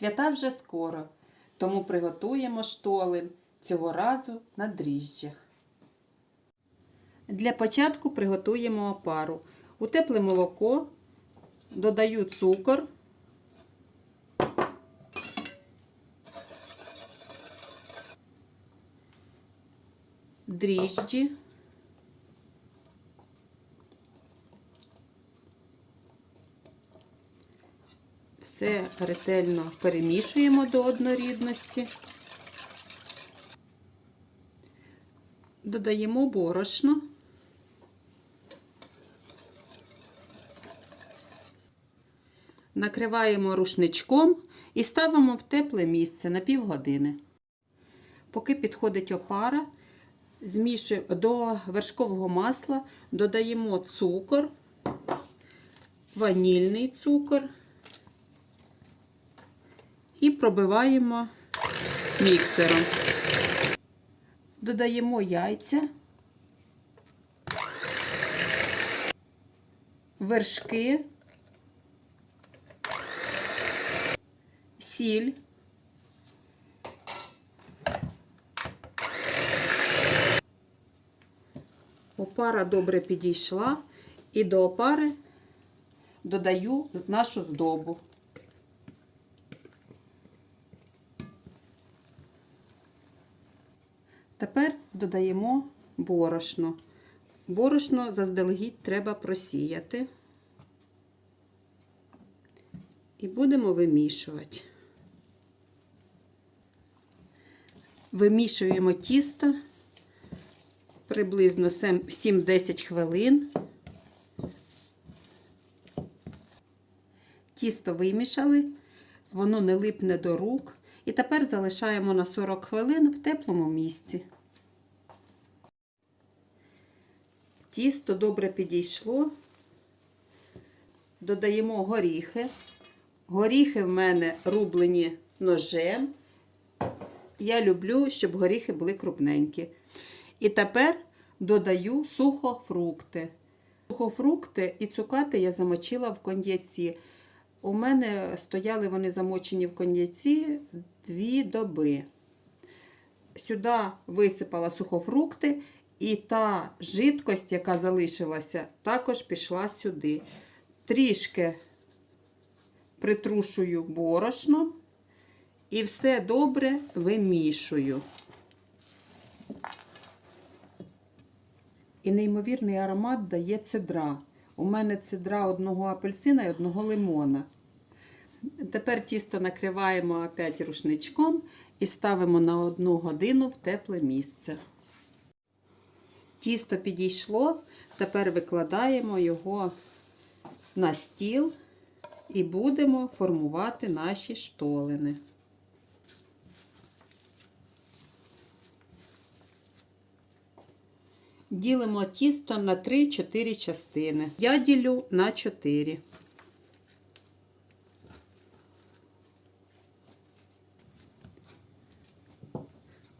Свята вже скоро, тому приготуємо штолен цього разу на дріжджах. Для початку приготуємо опару. У тепле молоко додаю цукор. Дріжджі. Все ретельно перемішуємо до однорідності. Додаємо борошно. Накриваємо рушничком і ставимо в тепле місце на півгодини. Поки підходить опара, змішуємо до вершкового масла, додаємо цукор, ванільний цукор і пробиваємо міксером. Додаємо яйця, вершки, сіль. Опара добре підійшла і до опари додаю нашу здобу. Тепер додаємо борошно. Борошно заздалегідь треба просіяти. І будемо вимішувати. Вимішуємо тісто приблизно 7-10 хвилин. Тісто вимішали, воно не липне до рук. І тепер залишаємо на 40 хвилин в теплому місці. Тісто добре підійшло. Додаємо горіхи. Горіхи в мене рублені ножем. Я люблю, щоб горіхи були крупненькі. І тепер додаю сухофрукти. Сухофрукти і цукати я замочила в коньяці. У мене стояли вони замочені в коньяці дві доби. Сюди висипала сухофрукти, і та жидкость, яка залишилася, також пішла сюди. Трішки притрушую борошном і все добре вимішую. І неймовірний аромат дає цедра. У мене цедра одного апельсина і одного лимона. Тепер тісто накриваємо опять рушничком і ставимо на одну годину в тепле місце. Тісто підійшло, тепер викладаємо його на стіл і будемо формувати наші штолини. Ділимо тісто на 3-4 частини. Я ділю на 4.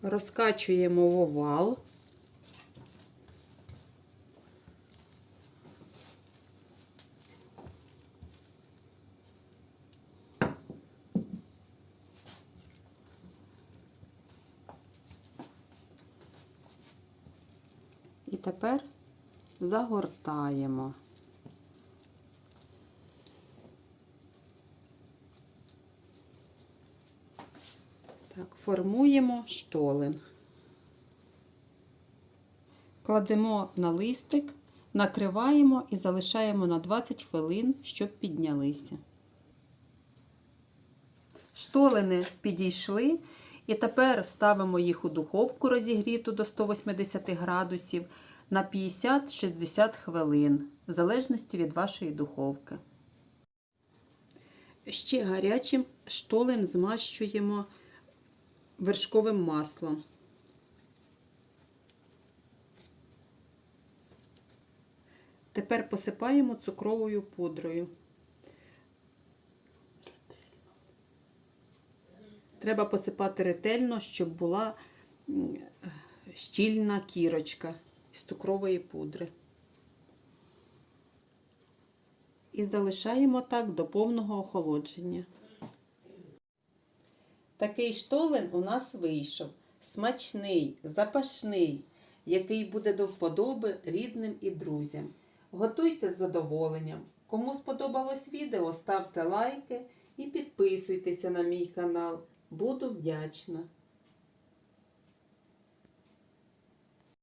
Розкачуємо в овал. І тепер загортаємо. Так, формуємо штолен. Кладемо на листик, накриваємо і залишаємо на 20 хвилин, щоб піднялися. Штолени підійшли, і тепер ставимо їх у духовку розігріту до 180 градусів на 50-60 хвилин, в залежності від вашої духовки. Ще гарячим штолен змащуємо вершковим маслом. Тепер посипаємо цукровою пудрою. Треба посипати ретельно, щоб була щільна кірочка з цукрової пудри. І залишаємо так до повного охолодження. Такий штолен у нас вийшов. Смачний, запашний, який буде до вподоби рідним і друзям. Готуйте з задоволенням. Кому сподобалось відео, ставте лайки і підписуйтеся на мій канал. Буду вдячна.